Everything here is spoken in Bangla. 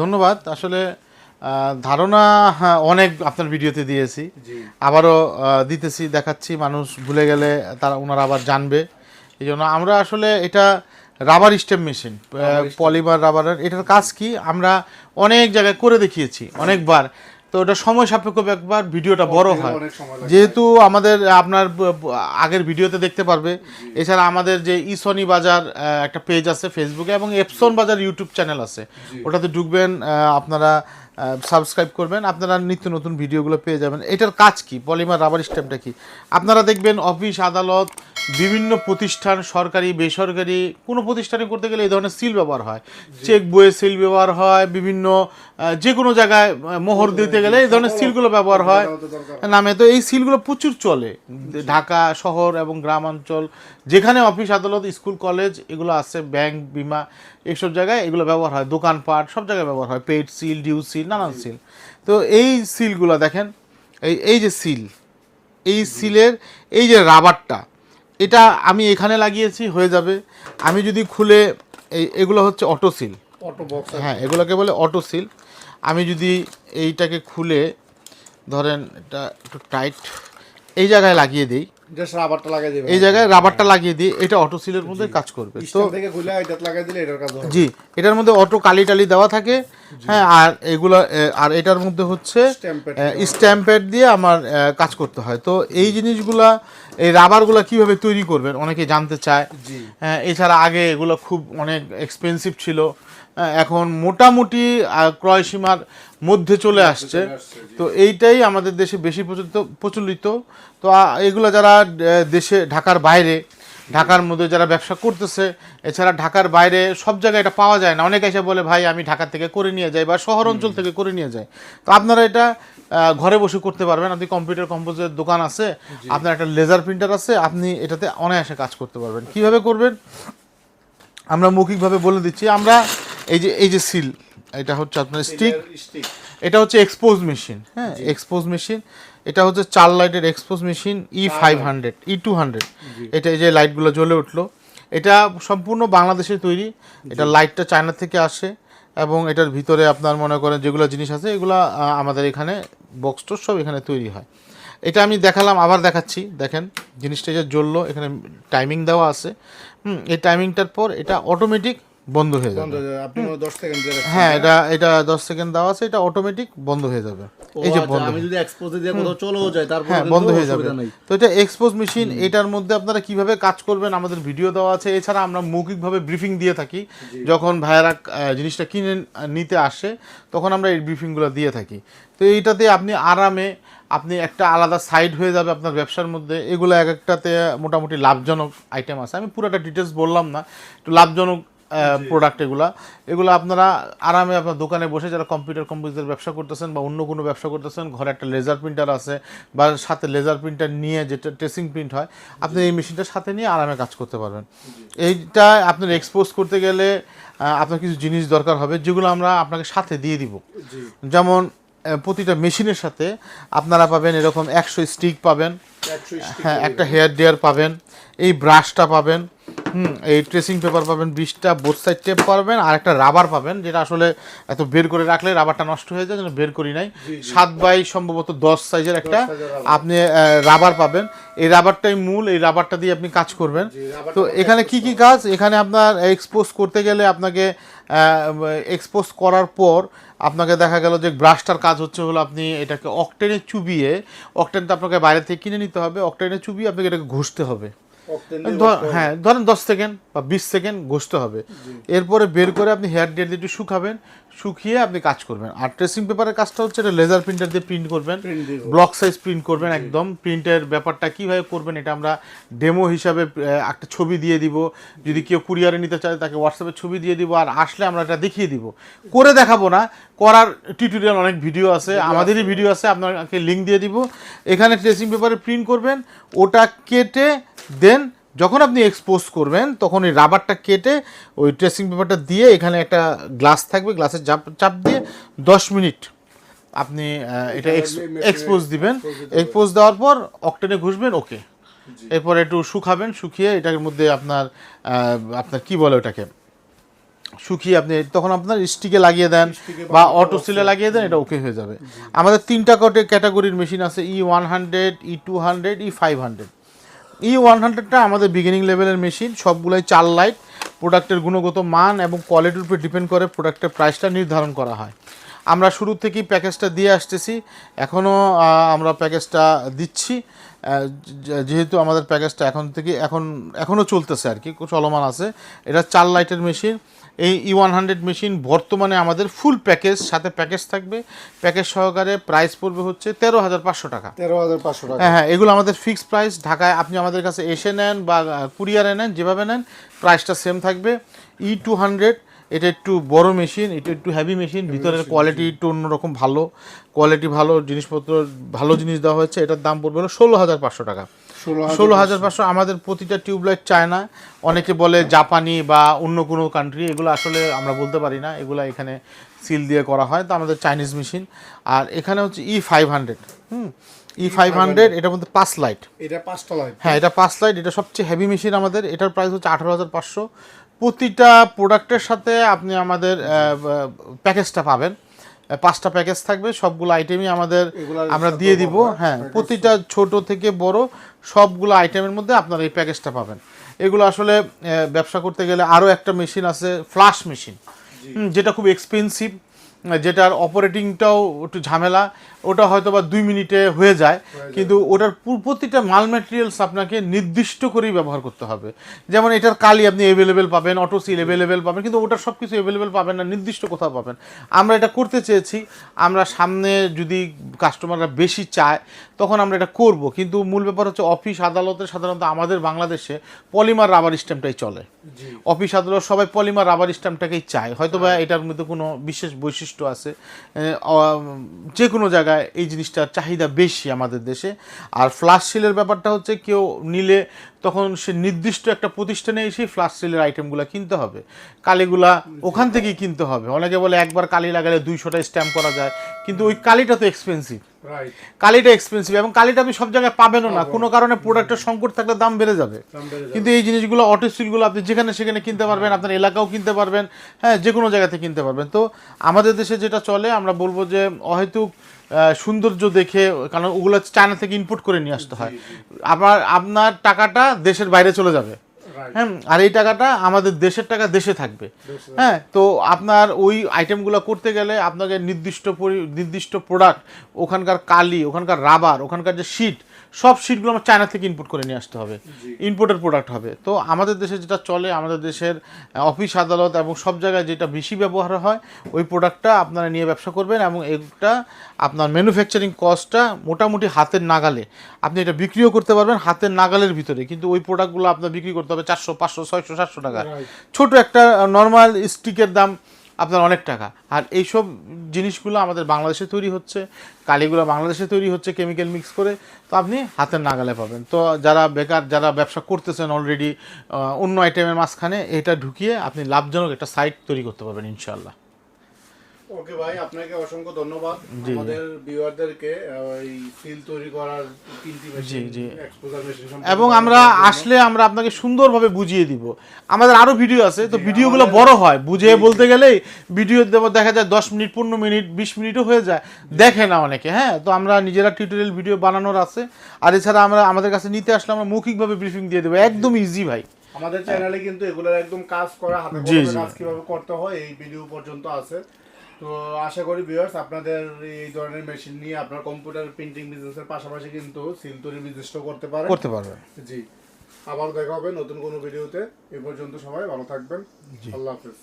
ধন্যবাদ। আসলে ধারণা হ্যাঁ, অনেক আপনার ভিডিওতে দিয়েছি। আবারও দিতেছি দেখাচ্ছি। মানুষ ভুলে গেলে তারা ওনারা আবার জানবে। এই জন্য আমরা আসলে এটা রাবার স্টেম মেশিন পলিমার রাবারের। এটার কাজ কি? আমরা অনেক জায়গায় করে দেখিয়েছি অনেকবার। তো ওটা সময় সাপেক্ষ একবার ভিডিওটা বড় হয়। যেহেতু আমাদের আপনার আগের ভিডিওতে দেখতে পারবে। এছাড়া আমাদের যে ইসনি বাজার একটা পেজ আছে ফেসবুকে এবং এপসন বাজার ইউটিউব চ্যানেল আছে। ওটাতে ঢুকবেন আপনারা সাবস্ক্রাইব করবেন। আপনারা নিত্য নতুন ভিডিওগুলো পেয়ে যাবেন। এটার কাজ কি? পলিমার রাবার স্ট্যাম্পটা কি? আপনারা দেখবেন অফিস আদালত বিভিন্ন প্রতিষ্ঠান সরকারি বেসরকারি কোনো প্রতিষ্ঠানে করতে গেলে এই ধরনের সিল ব্যবহার হয়। চেক বইয়ে সিল ব্যবহার হয় বিভিন্ন যে কোনো জায়গায় মোহর দিতে গেলে এই ধরনের সিলগুলো ব্যবহার হয়। নামে তো এই সিলগুলো প্রচুর চলে। ঢাকা শহর এবং গ্রামাঞ্চল যেখানে অফিস আদালত স্কুল কলেজ এগুলো আছে ব্যাংক বিমা এইসব জায়গায় এগুলো ব্যবহার হয়। দোকানপাট সব জায়গায় ব্যবহার হয়। পেড সিল ডিউ সিল নানান সিল। তো এই সিলগুলো দেখেন এই এই যে সিল এই সিলের এই যে রাবারটা এটা আমি এখানে লাগিয়েছি হয়ে যাবে। আমি যদি খুলে এই এগুলো হচ্ছে অটো সিল। অটো বক্স হ্যাঁ এগুলোকে বলে অটো সিল। আমি যদি এইটাকে খুলে ধরেন এটা একটু টাইট এই জায়গায় লাগিয়ে দিই। রাবারটা লাগাই দিবে এই জায়গায় রাবারটা লাগিয়ে দিই এটা অটো সিলের মধ্যে কাজ করবে। তো থেকে খুলে এটা লাগাই দিলে এটার কাজ হবে। জি এটার মধ্যে অটো কালি টালি দেওয়া থাকে। হ্যাঁ আর এগুলো আর এটার মধ্যে হচ্ছে Stamp pad স্ট্যাম্প প্যাড দিয়ে আমার কাজ করতে হয়। তো এই জিনিসগুলা এই রাবারগুলো কীভাবে তৈরি করবেন? অনেকে জানতে চায়। হ্যাঁ, এছাড়া আগে এগুলো খুব অনেক এক্সপেন্সিভ ছিল। এখন মোটামুটি ক্রয় সীমার মধ্যে চলে আসছে। আসছে, তো এইটাই আমাদের দেশে বেশি প্রচলিত প্রচলিত। তো এগুলো যারা দেশে ঢাকার বাইরে ঢাকার মধ্যে যারা ব্যবসা করতেছে এছাড়া ঢাকার বাইরে সব জায়গায় এটা পাওয়া যায় না। অনেকে এসে বলে ভাই আমি ঢাকা থেকে করে নিয়ে যাই বা শহর অঞ্চল থেকে করে নিয়ে যাই। তো আপনারা এটা ঘরে বসে করতে পারবেন। আপনি কম্পিউটার কম্পোজের দোকান আছে আপনার একটা লেজার প্রিন্টার আছে আপনি এটাতে অনায়াসে কাজ করতে পারবেন। কীভাবে করবেন? আমরা মৌখিকভাবে বলে দিচ্ছি আমরা এই যে এই যে সিল এটা হচ্ছে আপনার স্টিক এটা হচ্ছে এক্সপোজ মেশিন হ্যাঁ এক্সপোজ মেশিন এটা হচ্ছে চার লাইটের expose machine E five hundred E two hundred এটা এই যে লাইটগুলো জ্বলে উঠল। এটা সম্পূর্ণ বাংলাদেশে তৈরি। এটা লাইটটা চায়না থেকে আসে এবং এটার ভিতরে আপনার মনে করেন যেগুলো জিনিস আছে এগুলো আমাদের এখানে বক্স টক্স সব এখানে তৈরি হয়। এটা আমি দেখালাম আবার দেখাচ্ছি। দেখেন জিনিসটা যে জ্বললো এখানে টাইমিং দেওয়া আছে। হুম এই টাইমিংটার পর এটা অটোমেটিক বন্ধ হয়ে যাবে। আপনি দশ সেকেন্ড দিয়ে রাখছেন। হ্যাঁ এটা এটা দশ সেকেন্ড দেওয়া আছে এটা অটোমেটিক বন্ধ হয়ে যাবে। এই যে আচ্ছা, বন্ধ। আমি যদি এক্সপোজে দিয়ে কোথাও চলেও যাই তারপর হ্যাঁ বন্ধ হয়ে যাবে। তো এটা এক্সপোজ মেশিন এটার মধ্যে আপনারা কীভাবে কাজ করবেন আমাদের ভিডিও দেওয়া আছে। এছাড়া আমরা মৌখিকভাবে ব্রিফিং দিয়ে থাকি। যখন ভাইয়ারা জিনিসটা কিনে নিতে আসে তখন আমরা এই ব্রিফিংগুলো দিয়ে থাকি। তো এইটাতে আপনি আরামে আপনি একটা আলাদা সাইড হয়ে যাবে আপনার ব্যবসার মধ্যে। এগুলো এক একটাতে মোটামুটি লাভজনক আইটেম আছে। আমি পুরোটা ডিটেলস বললাম না। একটু লাভজনক প্রোডাক্ট এগুলা। এগুলো আপনারা আরামে আপনার দোকানে বসে যারা কম্পিউটার কম্পিউটার ব্যবসা করতেছেন বা অন্য কোনো ব্যবসা করতেছেন ঘরে একটা লেজার প্রিন্টার আছে বা সাথে লেজার প্রিন্টার নিয়ে যেটা ট্রেসিং প্রিন্ট হয় আপনি এই মেশিনটার সাথে নিয়ে আরামে কাজ করতে পারবেন। এইটা আপনার এক্সপোজ করতে গেলে আপনার কিছু জিনিস দরকার হবে যেগুলো আমরা আপনাকে সাথে দিয়ে দিব। যেমন প্রতিটা মেশিনের সাথে আপনারা পাবেন এরকম একশো স্টিক পাবেন। হ্যাঁ একটা হেয়ার ড্রায়ার পাবেন এই ব্রাশটা পাবেন হুম এই ট্রেসিং পেপার পাবেন বিশটা বোথ সাইড টেপ পাবেন আর একটা রাবার পাবেন যেটা আসলে এত বের করে রাখলে রাবারটা নষ্ট হয়ে যায় যেন বের করি নাই। সাত বাই সম্ভবত দশ সাইজের একটা আপনি রাবার পাবেন। এই রাবারটাই মূল এই রাবারটা দিয়ে আপনি কাজ করবেন। তো এখানে কি কি কাজ? এখানে আপনার এক্সপোজ করতে গেলে আপনাকে এক্সপোজ করার পর আপনাকে দেখা গেল যে ব্রাশটার কাজ হচ্ছে হলো আপনি এটাকে অকটেনে চুবিয়ে অকটেনটা আপনাকে বাইরে থেকে কিনে নিতে হবে অকটেনে চুবিয়ে আপনাকে এটাকে ঘষতে হবে। হ্যাঁ ধরেন দশ সেকেন্ড বা বিশ সেকেন্ড ঘষতে হবে। এরপরে বের করে আপনি হেয়ার দিয়ে একটু শুকাবেন শুকিয়ে আপনি কাজ করবেন। আর ট্রেসিং পেপারের কাজটা হচ্ছে এটা লেজার প্রিন্টার দিয়ে প্রিন্ট করবেন। ব্লক সাইজ প্রিন্ট করবেন একদম। প্রিন্টের ব্যাপারটা কীভাবে করবেন এটা আমরা ডেমো হিসাবে একটা ছবি দিয়ে দিব। যদি কেউ কুরিয়ারে নিতে চায় তাকে হোয়াটসঅ্যাপে ছবি দিয়ে দিব। আর আসলে আমরা এটা দেখিয়ে দিব। করে দেখাবো না। করার টিউটোরিয়াল অনেক ভিডিও আছে। আমাদেরই ভিডিও আছে। আপনাকে লিঙ্ক দিয়ে দিব। এখানে ট্রেসিং পেপারে প্রিন্ট করবেন। ওটা কেটে দেন যখন আপনি এক্সপোজ করবেন তখন ওই রাবারটা কেটে ওই ট্রেসিং পেপারটা দিয়ে এখানে একটা গ্লাস থাকবে গ্লাসের চাপ চাপ দিয়ে দশ মিনিট আপনি এটা এক্সপোজ দিবেন। এক্সপোজ দেওয়ার পর অকটেনে ঘুষবেন ওকে এরপর একটু শুকাবেন শুকিয়ে এটার মধ্যে আপনার আপনার কি বলে ওটাকে? শুকিয়ে আপনি তখন আপনার স্টিকে লাগিয়ে দেন বা বা অটো সিলে লাগিয়ে দেন এটা ওকে হয়ে যাবে। আমাদের তিনটা কটে ক্যাটাগরির মেশিন আছে E one hundred E two hundred E five hundred E one হান্ড্রেডটা আমাদের বিগিনিং লেভেলের মেশিন সবগুলোই চার লাইট প্রোডাক্টের গুণগত মান এবং কোয়ালিটির উপর ডিপেন্ড করে প্রোডাক্টের প্রাইসটা নির্ধারণ করা হয়। আমরা শুরু থেকেই প্যাকেজটা দিয়ে আসতেছি। এখনও আমরা প্যাকেজটা দিচ্ছি। যেহেতু আমাদের প্যাকেজটা এখন থেকে এখন এখনও চলতেছে আর কি চলমান আছে। এটা চার লাইটের মেশিন। এই ই ওয়ান হান্ড্রেড মেশিন বর্তমানে আমাদের ফুল প্যাকেজ সাথে প্যাকেজ থাকবে। প্যাকেজ সহকারে প্রাইস পড়বে হচ্ছে তেরো হাজার পাঁচশো টাকা। তেরো হাজার পাঁচশো টাকা। হ্যাঁ হ্যাঁ এগুলো আমাদের ফিক্সড প্রাইস ঢাকায় আপনি আমাদের কাছে এসে নেন বা কুরিয়ারে নেন যেভাবে নেন প্রাইসটা সেম থাকবে। ই টু হান্ড্রেড এটা একটু বড় মেশিন এটা একটু হেভি মেশিন ভিতরের কোয়ালিটি একটু অন্যরকম ভালো। কোয়ালিটি ভালো জিনিসপত্র ভালো জিনিস দেওয়া হয়েছে এটার দাম পড়বে হলো ষোলো হাজার পাঁচশো টাকা। ষোলো হাজার পাঁচশো। আমাদের প্রতিটা টিউবলাইট চায়না অনেকে বলে জাপানি বা অন্য কোনো কান্ট্রি এগুলো আসলে আমরা বলতে পারি না এগুলো এখানে সিল দিয়ে করা হয় তো আমাদের চাইনিজ মেশিন আর এখানে হচ্ছে ই ফাইভ হান্ড্রেড হুম? ই ফাইভ হান্ড্রেড এটার মধ্যে পাঁচ লাইট এটা পাঁচটা লাইট হ্যাঁ এটা পাঁচ লাইট এটা সবচেয়ে হেভি মেশিন আমাদের এটার প্রাইস হচ্ছে আঠারো হাজার পাঁচশো। প্রতিটা প্রোডাক্টের সাথে আপনি আমাদের প্যাকেজটা পাবেন। পাঁচটা প্যাকেজ থাকবে সবগুলো আইটেমই আমাদের আমরা দিয়ে দিব। হ্যাঁ, হ্যাঁ প্রতিটা ছোট থেকে বড় সবগুলো আইটেমের মধ্যে আপনারা এই প্যাকেজটা পাবেন। এগুলো আসলে ব্যবসা করতে গেলে আরও একটা মেশিন আছে ফ্লাশ মেশিন যেটা খুব এক্সপেন্সিভ যেটার অপারেটিংটাও একটু ঝামেলা ওটা হয়তো বা দুই মিনিটে হয়ে যায় কিন্তু ওটার প্রতিটা মাল ম্যাটেরিয়ালস আপনাকে নির্দিষ্ট করেই ব্যবহার করতে হবে। যেমন এটার কালি আপনি অ্যাভেলেবেল পাবেন অটো সিল অ্যাভেলেবেল পাবেন কিন্তু ওটার সব কিছু অ্যাভেলেবেল পাবেন না নির্দিষ্ট কোথাও পাবেন। আমরা এটা করতে চেয়েছি আমরা সামনে যদি কাস্টমাররা বেশি চায় তখন আমরা এটা করব। কিন্তু মূল ব্যাপার হচ্ছে অফিস আদালতে সাধারণত আমাদের বাংলাদেশে পলিমার রাবার স্ট্যাম্পটাই চলে। অফিস আদালত সবাই পলিমার রাবার স্ট্যাম্পটাকেই চায়। হয়তো বা এটার মধ্যে কোনো বিশেষ বৈশিষ্ট্য আছে। যে কোনো জায়গায় এই জিনিসটার চাহিদা বেশি আমাদের দেশে। আর ফ্লাশ সিলের ব্যাপারটা হচ্ছে কেউ নিলে তখন সে নির্দিষ্ট একটা প্রতিষ্ঠানে এসেই ফ্লাশ সিলের আইটেমগুলো কিনতে হবে। কালিগুলা ওখান থেকেই কিনতে হবে। অনেকে বলে একবার কালি লাগালে দুইশোটা স্ট্যাম্প করা যায়। কিন্তু ওই কালিটা তো এক্সপেন্সিভ কালিটা এক্সপেন্সিভ এবং কালিটা আপনি সব জায়গায় পাবেনও না। কোনো কারণে প্রোডাক্টের সংকট থাকলে দাম বেড়ে যাবে। কিন্তু এই জিনিসগুলো অটো সিলগুলো আপনি যেখানে সেখানে কিনতে পারবেন আপনার এলাকাও কিনতে পারবেন হ্যাঁ যে কোনো জায়গাতে কিনতে পারবেন। তো আমাদের দেশে যেটা চলে আমরা বলব যে অহেতুক সৌন্দর্য দেখে কারণ ওগুলো চায়না থেকে ইম্পোর্ট করে নিয়ে আসতে হয়। আবার আপনার টাকাটা দেশের বাইরে চলে যাবে. হ্যাঁ আর এই টাকাটা আমাদের দেশের টাকা দেশে থাকবে। হ্যাঁ তো আপনার ওই আইটেমগুলো করতে গেলে আপনাকে নির্দিষ্ট পরি- নির্দিষ্ট প্রোডাক্ট ওখানকার কালি ওখানকার রাবার ওখানকার যে শিট সব শিটগুলো আমার চায়না থেকে ইনপুট করে নিয়ে আসতে হবে। ইম্পোর্টের প্রোডাক্ট হবে। তো আমাদের দেশে যেটা চলে আমাদের দেশের অফিস আদালত এবং সব জায়গায় যেটা বেশি ব্যবহার হয় ওই প্রোডাক্টটা আপনারা নিয়ে ব্যবসা করবেন এবং এটা আপনার ম্যানুফ্যাকচারিং কস্টটা মোটামুটি হাতের নাগালে। আপনি এটা বিক্রিও করতে পারবেন হাতের নাগালের ভিতরে কিন্তু ওই প্রোডাক্টগুলো আপনার বিক্রি করতে হবে চারশো পাঁচশো ছয়শো সাতশো টাকা। ছোট একটা নর্মাল স্টিকের দাম আপনার অনেক টাকা। আর এইসব জিনিসগুলো আমাদের বাংলাদেশে তৈরি হচ্ছে, কালিগুলো বাংলাদেশে তৈরি হচ্ছে কেমিক্যাল মিক্স করে, তো আপনি হাতের নাগালে পাবেন। তো যারা বেকার, যারা ব্যবসা করতেছেন অলরেডি অন্য আইটেমের মাঝখানে, এটা ঢুকিয়ে আপনি লাভজনক একটা সাইট তৈরি করতে পারবেন ইনশাল্লাহ ওকে ভাই আপনাকে অসংখ্য ধন্যবাদ। আমাদের ভিউয়ারদেরকে এই সিল তৈরি করার তিনটি মেশিন জি। এবং আমরা আসলে আমরা আপনাকে সুন্দরভাবে বুঝিয়ে দিব। আমাদের আরও ভিডিও আছে তো ভিডিওগুলো বড় হয়। বুঝিয়ে বলতে গেলেই ভিডিও দেখা যায় দশ মিনিট পনেরো মিনিট বিশ মিনিটও হয়ে যায়। দেখে না অনেকে হ্যাঁ? তো আমরা নিজেরা টিউটোরিয়াল ভিডিও বানানোর আছে। আর এছাড়া আমরা আমাদের কাছে নিতে আসলে আমরা মৌখিকভাবে ব্রিফিং দিয়ে দেবো। একদম ইজি ভাই। আমাদের চ্যানেলে কিন্তু এগুলোর একদম কাজ করা হাতে। কাজ কীভাবে করতে হয় এই ভিডিও পর্যন্ত আছে। তো আশা করি ভিউয়ার্স আপনাদের এই ধরনের মেশিন নিয়ে আপনার কম্পিউটার প্রিন্টিং বিজনেসের পাশাপাশি কিন্তু সিল তৈরি বিজনেসটাও করতে পারে। করতে পারবে। জি। আবার দেখা হবে নতুন কোনো ভিডিওতে এ পর্যন্ত সবাই ভালো থাকবেন। আল্লাহ হাফেজ।